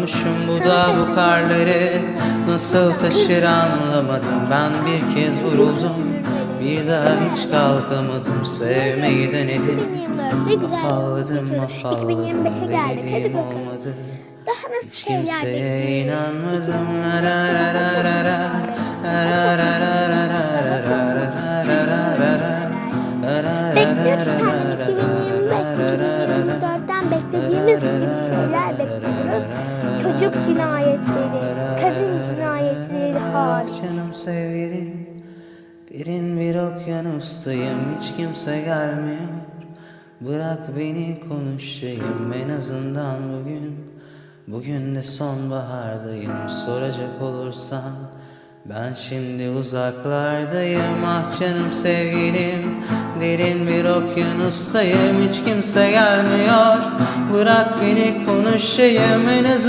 Yağmuşum bu da bu karları Nasıl taşır anlamadım Ben bir kez vuruldum Bir daha hiç kalkamadım Sevmeyi denedim 2024 ne güzel Afalladım afalladım 2025'e geldik. Hadi Denediğim bakalım. olmadı Daha nasıl Hiç kimseye inanmadım La la la la la la. La la la la la la la la la la la la Çocuk cinayetleri, kadın cinayetleri hariç. Canım sevgilim Derin bir okyanustayım Hiç kimse gelmiyor. Bırak beni konuşayım En azından bugün Bugün de sonbahardayım. Soracak olursan Ben şimdi uzaklardayım. Ah canım sevgilim Derin bir okyanustayım Hiç kimse gelmiyor. Bırak beni konuşayım En azından